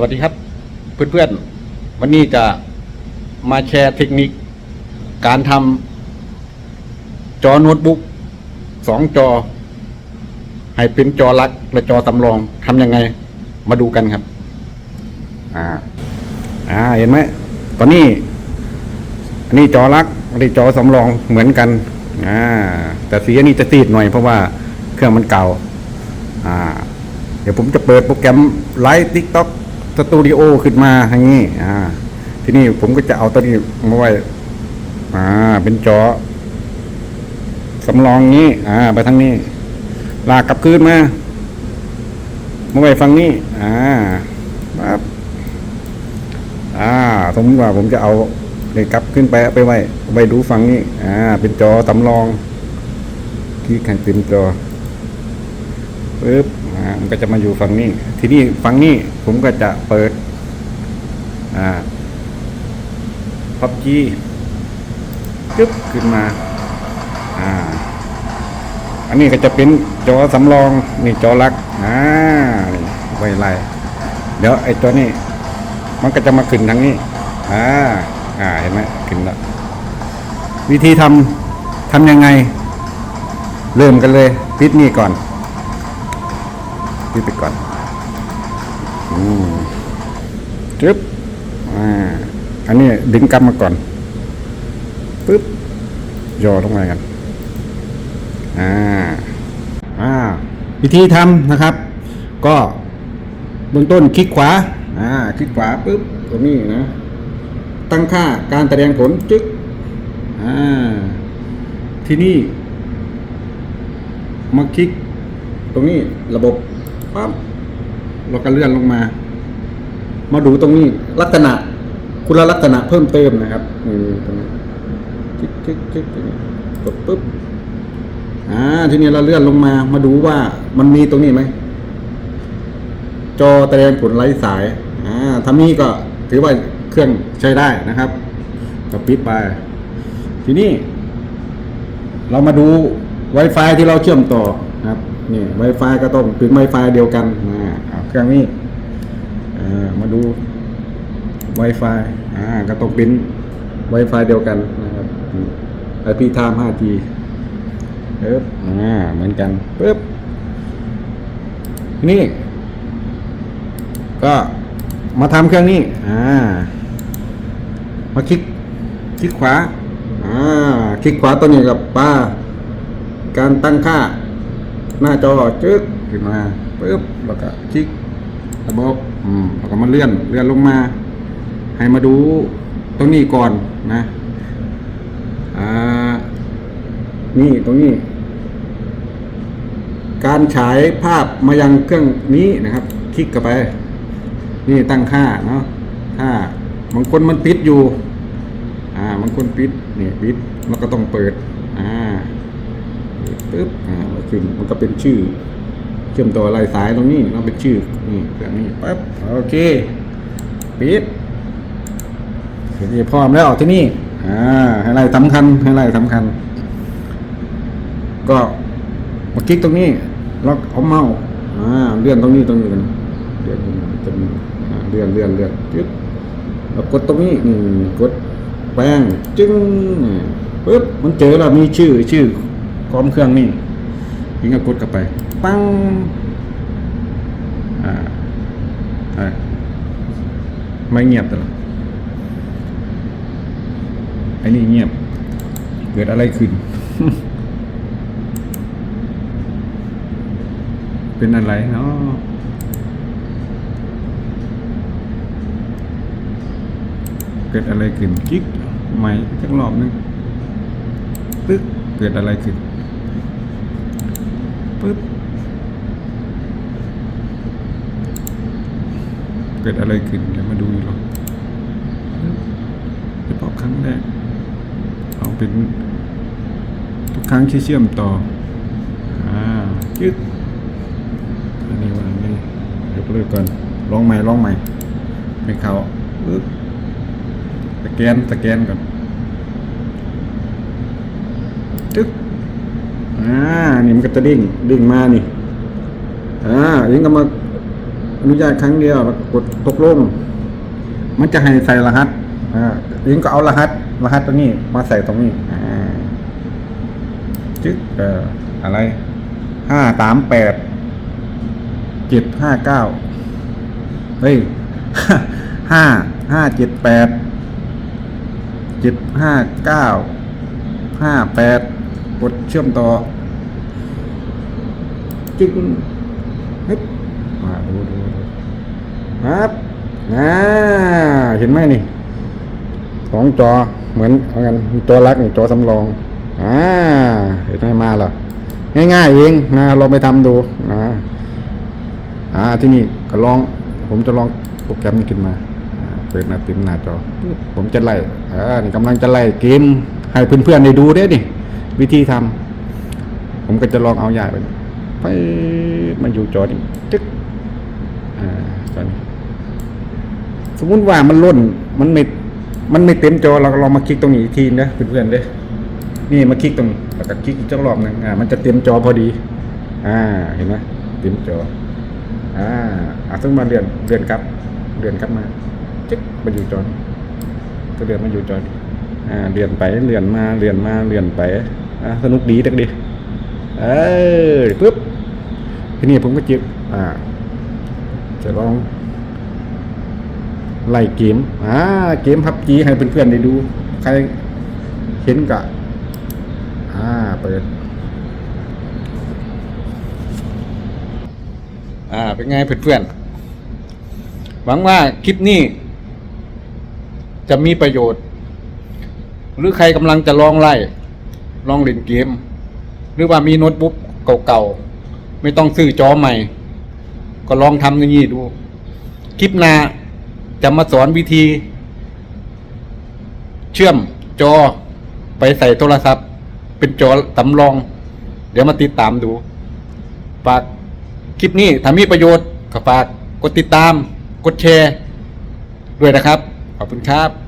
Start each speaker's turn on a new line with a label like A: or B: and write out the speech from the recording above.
A: วัสดีครับ เพื่อนๆ วันนี้จะมาแชร์เทคนิค การทำจอโน้ตบุ๊กสองจอ ให้เป็นจอลักและจอสำรองทำยังไงมาดูกันครับ อ่า อ่าเห็นไหมตอนนี้ อันนี้จอลักอันนี้จอสำรองเหมือนกัน อ่า แต่สีอันนี้จะตีดหน่อยเพราะว่าเครื่องมันเก่า อ่าเดี๋ยวผมจะเปิดโปรแกรมไลฟ์ทิกต็อก สตูดิโอขึ้นมาอย่างนี้อ่า ทีนี้ผมก็จะเอาตัวนี้มาไว้ อ่า เป็นจอสำรองนี้ อ่า ไปทางนี้ ลากกลับคืนมามาไว้ฟังนี้ อ่าปั๊บอ่าสมมติว่าผมจะเอาเลยกลับขึ้นไปไปไว้ไว้ดูฟังนี้ อ่า เป็นจอสำรองที่แข่งเป็นจอ ปึ๊บมันก็จะมาอยู่ฝั่งนี้ ทีนี้ฝั่งนี้ผมก็จะเปิดอ่าพับจีจึ๊บขึ้นมาอ่าอันนี้ก็จะเป็นจอสำรองนี่จอลักอ่าไว้ไลเดี๋ยวไอ้ตัวนี้มันก็จะมาขึ้นทางนี้อ่าอ่าเห็นไหมขึ้นแล้ววิธีทำทำยังไง เริ่มกันเลยปิดนี่ก่อน ปิดไปก่อนอืมจึ๊บอ่าอันนี้ดึงกลับมาก่อนปึ๊บย่อลงมากันอ่าอ่าวิธีทำนะครับ ก็เบื้องต้นคลิกขวาอ่าคลิกขวาปึ๊บตรงนี้นะตั้งค่าการแสดงผลจึ๊กอ่าที่นี่มาคลิก ตรงนี้ระบบ ปั๊บเราก็เลื่อนลงมา มาดูตรงนี้ลักษณะ คุณลักษณะเพิ่มเติมนะครับอืตรงนี้คลิกคลิกคลิกตรงนี้กดปุ๊บอ่าทีนี้เราเลื่อนลงมา มาดูว่ามันมีตรงนี้ไหมจอแสดงผลไร้สายอ่าถ้ามีก็ถือว่าเครื่องใช้ได้นะครับก็ปิดไป ทีนี้ เรามาดู Wi-Fi ที่เราเชื่อมต่อ ครับนี่ Wi-Fi ก็ต้องเป็น Wi-Fi เดียวกันนะเอาเครื่องนี้มาดู Wi-Fi อ่าก็ต้องเป็น Wi-Fi เดียวกันนะครับอืม IP time 5G ปึ๊บอ่าเหมือนกันปึ๊บนี่ ก็มาทำเครื่องนี้อ่ามาคลิกคลิกขวาอ่าคลิกขวาตัวนี้กับป้า การตั้งค่า หน้าจอจึ๊กขึ้นมาปึ๊บแล้วก็คลิกระบบอืมแล้วก็มาเลื่อนเลื่อนลงมา ให้มาดูตรงนี้ก่อนนะอ่านี่ตรงนี้ การฉายภาพมายังเครื่องนี้นะครับ คลิกเข้าไป นี่ตั้งค่าเนาะค่าบางคนมันปิดอยู่ อ่าบางคนปิดนี่ปิดแล้วก็ต้องเปิด อ่า ปึ๊บอ่ามันขึ้นมันก็เป็นชื่อ เชื่อมต่อลายสายตรงนี้ต้องเป็นชื่อนี่แบบนี้ปั๊บโอเคปิดทีนี้พร้อมแล้วออกที่นี่อ่าให้ไล่สำคัญให้ไล่สำคัญ ก็มาคลิกตรงนี้แล้วเอาเมาส์อ่าเลื่อนตรงนี้ตรงนี้กันเลื่อนตรงนี้ตรงนี้อ่าเลื่อนเลื่อนเลื่อนปึ๊บแล้วกดตรงนี้กดแป้งจึ้งปึ๊บมันเจอแล้วมีชื่อชื่อ พร้อมเครื่องนี่ยิงก็กดเข้าไป ปังอ่าไม่เงียบแตลอดไอ้นี่เงียบ เกิดอะไรขึ้น เป็นอะไรเนาะเกิดอะไรขึ้นกิ๊กใหม่สักรอบหนึงปึ๊กเกิดอะไรขึ้น ปึ๊บเกิดอะไรขึ้นเดี๋ยวมาดูอีกรอบปึ๊บเฉพาะครั้งแรกเอาเป็นทุกครั้งที่เชื่อมต่ออ่าจึ๊กอันนี้วางนี่ยกเลิกก่อนลองใหม่ลองใหม่ไม่เข้าปึ๊บสแกนสแกนก่อนตึ๊ก อ่านี่มันก็จะดิ้งดิ้งมานี่อ่ายิงก็มาอนุญาตครั้งเดียวแล้วกดตกลงมันจะให้ใส่รหัสอ่าลิงก็เอารหัส รหัสตัวนี้มาใส่ตรงนี้อ่าจึ๊กเอ่ออะไรห้าสามแปดเจ็ดห้าเก้าเฮ้ยห้าห้าเจ็ดแปดเจ็ดห้าเก้าห้าแปด กดเชื่อมต่อจึ๊กเฮ้ยมาดูดูดูครับอ่าเห็นไหมนี่สองจอเหมือนเหมือนกันมีจอรักมีจอสำรองอ่าเห็นไหมมาแล้วง่ายๆเองนะลองไปทำดูนะอ่าที่นี่ก็ลอง ผมจะลองโปรแกรมนี้ขึ้นมาอ่าเปิดหน้าติมหน้าจอ ผมจะไล่อ่านี่กำลังจะไล่เกมให้เพื่อนๆได้ดูเด้ดิ วิธีทำผมก็จะลองเอาใหญ่ไปไปมันอยู่จอนี้จึ๊กอ่าจอนี้สมมุติว่ามันล่นมันไม่มันไม่เต็มจอเราลองมาคลิกตรงนี้อีกทีนะเพื่อนๆเด้นี่มาคลิกตรงแล้วก็คลิกอีกจักรอบหนึงอ่า มันจะเต็มจอพอดี อ่าเห็นไหมเต็มจออ่าอ่าซึ่งมาเลื่อนเลื่อนกลับเลื่อนกลับมาจึ๊กมาอยู่จอนก็เลื่อนมาอยู่จอนอ่าเลื่อนไปเลื่อนมาเลื่อนมาเลื่อนไป อ่าสนุกดีจักดีเออปึ๊บทีนี้ผมก็จิบอ่า จะลอง ไล่เกมอ่าเกมพับจีให้เพื่อนๆได้ดู ใครเห็นกะอ่าเปิดอ่าเป็นไงเพื่อนๆหวังว่าคลิปนี้ จะมีประโยชน์ หรือใครกำลังจะลองไล่ ลองเล่นเกม หรือว่ามีโน้ตบุ๊กเก่าๆ ไม่ต้องซื้อจอใหม่ ก็ลองทำอย่างนี้ดู คลิปหน้าจะมาสอนวิธี เชื่อมจอไปใส่โทรศัพท์ เป็นจอสำรอง เดี๋ยวมาติดตามดูฝากคลิปนี้ถ้ามีประโยชน์ก็ฝากกดติดตาม กดแชร์ ด้วยนะครับ ขอบคุณครับ